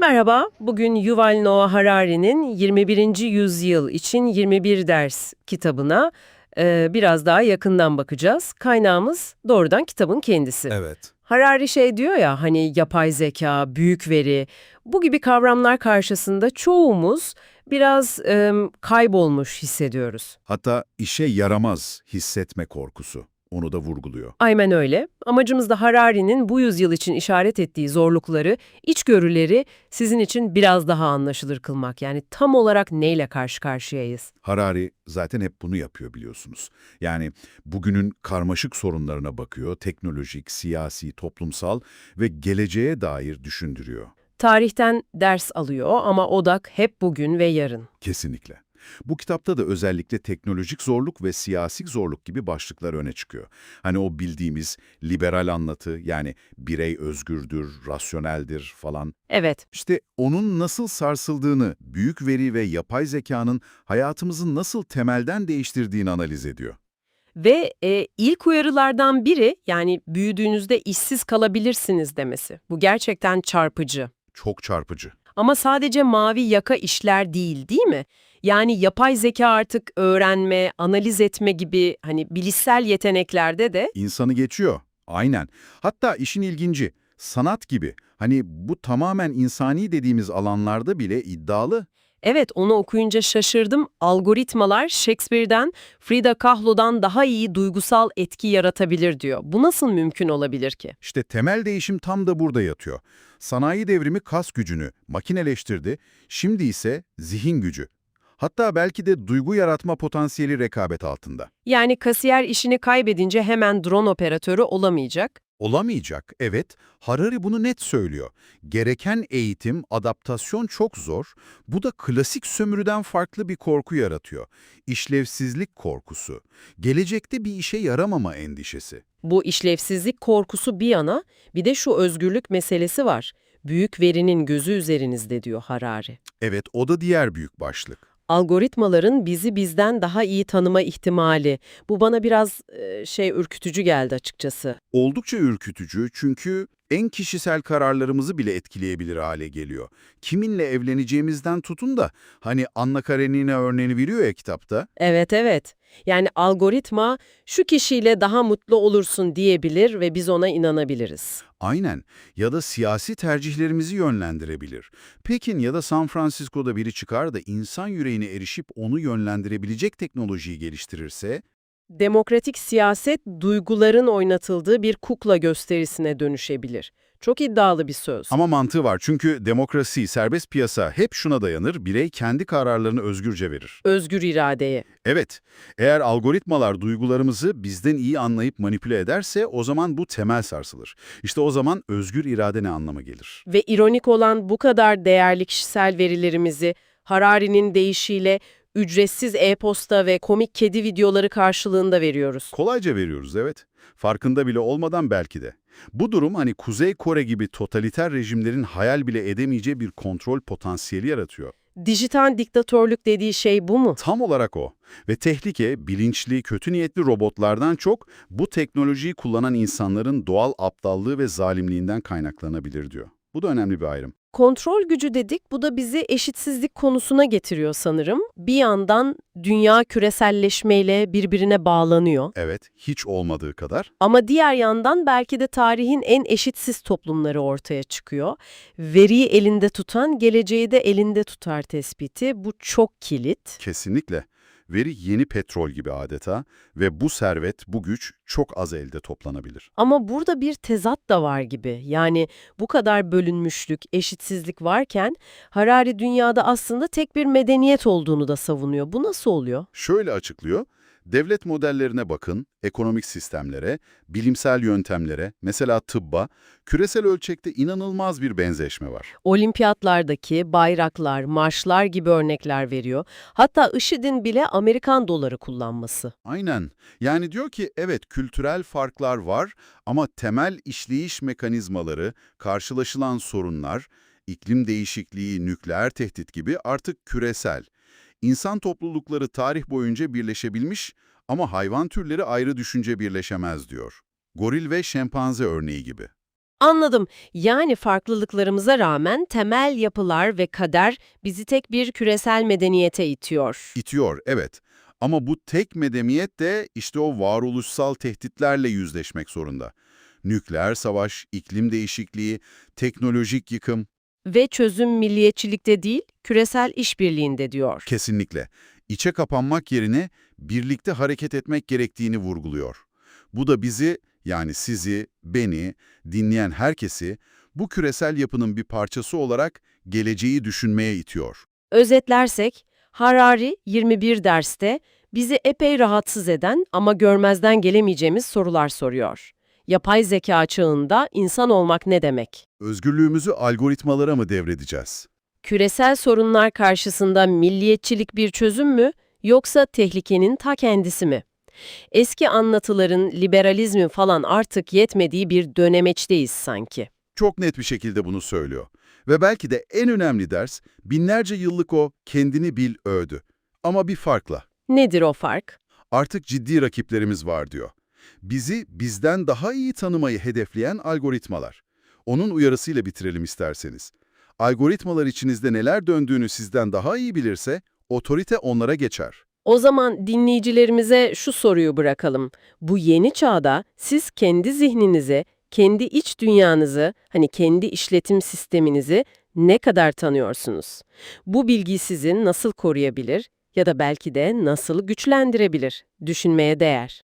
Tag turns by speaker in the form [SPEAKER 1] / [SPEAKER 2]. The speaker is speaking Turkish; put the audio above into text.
[SPEAKER 1] Merhaba, bugün Yuval Noah Harari'nin 21. Yüzyıl için 21 ders kitabına e, biraz daha yakından bakacağız. Kaynağımız doğrudan kitabın kendisi.
[SPEAKER 2] Evet.
[SPEAKER 1] Harari şey diyor ya hani yapay zeka, büyük veri bu gibi kavramlar karşısında çoğumuz biraz e, kaybolmuş hissediyoruz.
[SPEAKER 2] Hatta işe yaramaz hissetme korkusu. Onu da vurguluyor.
[SPEAKER 1] Aynen öyle. Amacımız da Harari'nin bu yüzyıl için işaret ettiği zorlukları, içgörüleri sizin için biraz daha anlaşılır kılmak. Yani tam olarak neyle karşı karşıyayız?
[SPEAKER 2] Harari zaten hep bunu yapıyor biliyorsunuz. Yani bugünün karmaşık sorunlarına bakıyor, teknolojik, siyasi, toplumsal ve geleceğe dair düşündürüyor.
[SPEAKER 1] Tarihten ders alıyor ama odak hep bugün ve yarın.
[SPEAKER 2] Kesinlikle. Bu kitapta da özellikle teknolojik zorluk ve siyasi zorluk gibi başlıklar öne çıkıyor. Hani o bildiğimiz liberal anlatı yani birey özgürdür, rasyoneldir falan.
[SPEAKER 1] Evet,
[SPEAKER 2] İşte onun nasıl sarsıldığını, büyük veri ve yapay zekanın hayatımızı nasıl temelden değiştirdiğini analiz ediyor.
[SPEAKER 1] ve e, ilk uyarılardan biri yani büyüdüğünüzde işsiz kalabilirsiniz demesi. Bu gerçekten çarpıcı.
[SPEAKER 2] Çok çarpıcı.
[SPEAKER 1] Ama sadece mavi yaka işler değil, değil mi? Yani yapay zeka artık öğrenme, analiz etme gibi hani bilişsel yeteneklerde de
[SPEAKER 2] İnsanı geçiyor. Aynen. Hatta işin ilginci, sanat gibi. Hani bu tamamen insani dediğimiz alanlarda bile iddialı.
[SPEAKER 1] Evet, onu okuyunca şaşırdım. Algoritmalar Shakespeare'den, Frida Kahlo'dan daha iyi duygusal etki yaratabilir diyor. Bu nasıl mümkün olabilir ki?
[SPEAKER 2] İşte temel değişim tam da burada yatıyor. Sanayi devrimi kas gücünü makineleştirdi, şimdi ise zihin gücü. Hatta belki de duygu yaratma potansiyeli rekabet altında.
[SPEAKER 1] Yani kasiyer işini kaybedince hemen drone operatörü olamayacak.
[SPEAKER 2] Olamayacak, evet. Harari bunu net söylüyor. Gereken eğitim, adaptasyon çok zor. Bu da klasik sömürüden farklı bir korku yaratıyor. İşlevsizlik korkusu. Gelecekte bir işe yaramama endişesi.
[SPEAKER 1] Bu işlevsizlik korkusu bir yana, bir de şu özgürlük meselesi var. Büyük verinin gözü üzerinizde diyor Harari.
[SPEAKER 2] Evet, o da diğer büyük başlık.
[SPEAKER 1] Algoritmaların bizi bizden daha iyi tanıma ihtimali. Bu bana biraz şey ürkütücü geldi açıkçası.
[SPEAKER 2] Oldukça ürkütücü çünkü en kişisel kararlarımızı bile etkileyebilir hale geliyor. Kiminle evleneceğimizden tutun da hani Anna Karenina örneğini veriyor ya kitapta.
[SPEAKER 1] Evet evet. Yani algoritma şu kişiyle daha mutlu olursun diyebilir ve biz ona inanabiliriz.
[SPEAKER 2] Aynen. Ya da siyasi tercihlerimizi yönlendirebilir. Pekin ya da San Francisco'da biri çıkar da insan yüreğine erişip onu yönlendirebilecek teknolojiyi geliştirirse,
[SPEAKER 1] Demokratik siyaset duyguların oynatıldığı bir kukla gösterisine dönüşebilir. Çok iddialı bir söz.
[SPEAKER 2] ama mantığı var çünkü demokrasi, serbest piyasa hep şuna dayanır, birey kendi kararlarını özgürce verir.
[SPEAKER 1] Özgür iradeye.
[SPEAKER 2] Evet, eğer algoritmalar duygularımızı bizden iyi anlayıp manipüle ederse o zaman bu temel sarsılır. İşte o zaman özgür irade ne anlama gelir?
[SPEAKER 1] Ve ironik olan bu kadar değerli kişisel verilerimizi Harari'nin deyişiyle ücretsiz e-posta ve komik kedi videoları karşılığında veriyoruz.
[SPEAKER 2] Kolayca veriyoruz evet. Farkında bile olmadan belki de. Bu durum hani Kuzey Kore gibi totaliter rejimlerin hayal bile edemeyeceği bir kontrol potansiyeli yaratıyor.
[SPEAKER 1] Dijital diktatörlük dediği şey bu mu?
[SPEAKER 2] Tam olarak o. Ve tehlike bilinçli, kötü niyetli robotlardan çok bu teknolojiyi kullanan insanların doğal aptallığı ve zalimliğinden kaynaklanabilir diyor. Bu da önemli bir ayrım.
[SPEAKER 1] Kontrol gücü dedik, bu da bizi eşitsizlik konusuna getiriyor sanırım. Bir yandan dünya küreselleşmeyle birbirine bağlanıyor.
[SPEAKER 2] Evet, hiç olmadığı kadar.
[SPEAKER 1] Ama diğer yandan belki de tarihin en eşitsiz toplumları ortaya çıkıyor. Veriyi elinde tutan, geleceği de elinde tutar tespiti. Bu çok kilit.
[SPEAKER 2] Kesinlikle. Veri yeni petrol gibi adeta ve bu servet, bu güç çok az elde toplanabilir.
[SPEAKER 1] Ama burada bir tezat da var gibi. Yani bu kadar bölünmüşlük, eşitsizlik varken Harari dünyada aslında tek bir medeniyet olduğunu da savunuyor. Bu nasıl oluyor?
[SPEAKER 2] Şöyle açıklıyor, devlet modellerine bakın, ekonomik sistemlere, bilimsel yöntemlere, mesela tıbba, küresel ölçekte inanılmaz bir benzeşme var.
[SPEAKER 1] Olimpiyatlardaki bayraklar, marşlar gibi örnekler veriyor. Hatta IŞİD'in bile Amerikan doları kullanması.
[SPEAKER 2] Aynen. Yani diyor ki evet kültürel farklar var ama temel işleyiş mekanizmaları, karşılaşılan sorunlar, iklim değişikliği, nükleer tehdit gibi artık küresel. İnsan toplulukları tarih boyunca birleşebilmiş ama hayvan türleri ayrı düşünce birleşemez diyor. Goril ve şempanze örneği gibi.
[SPEAKER 1] Anladım. Yani farklılıklarımıza rağmen temel yapılar ve kader bizi tek bir küresel medeniyete itiyor.
[SPEAKER 2] İtiyor, evet. Ama bu tek medeniyet de işte o varoluşsal tehditlerle yüzleşmek zorunda. Nükleer savaş, iklim değişikliği, teknolojik yıkım,
[SPEAKER 1] Ve çözüm milliyetçilikte değil, küresel işbirliğinde diyor.
[SPEAKER 2] kesinlikle. İçe kapanmak yerine birlikte hareket etmek gerektiğini vurguluyor. Bu da bizi, yani sizi, beni, dinleyen herkesi bu küresel yapının bir parçası olarak geleceği düşünmeye itiyor.
[SPEAKER 1] Özetlersek, Harari 21 derste bizi epey rahatsız eden ama görmezden gelemeyeceğimiz sorular soruyor. Yapay zeka çağında insan olmak ne demek?
[SPEAKER 2] Özgürlüğümüzü algoritmalara mı devredeceğiz?
[SPEAKER 1] Küresel sorunlar karşısında milliyetçilik bir çözüm mü yoksa tehlikenin ta kendisi mi? Eski anlatıların liberalizmi falan artık yetmediği bir dönemeçteyiz sanki.
[SPEAKER 2] Çok net bir şekilde bunu söylüyor. Ve belki de en önemli ders binlerce yıllık o kendini bil öğüdü. Ama bir farkla.
[SPEAKER 1] Nedir o fark?
[SPEAKER 2] Artık ciddi rakiplerimiz var diyor. Bizi bizden daha iyi tanımayı hedefleyen algoritmalar. Onun uyarısıyla bitirelim isterseniz. Algoritmalar içinizde neler döndüğünü sizden daha iyi bilirse otorite onlara geçer.
[SPEAKER 1] O zaman dinleyicilerimize şu soruyu bırakalım. Bu yeni çağda siz kendi zihninizi, kendi iç dünyanızı, hani kendi işletim sisteminizi ne kadar tanıyorsunuz? Bu bilgi sizi nasıl koruyabilir ya da belki de nasıl güçlendirebilir? Düşünmeye değer.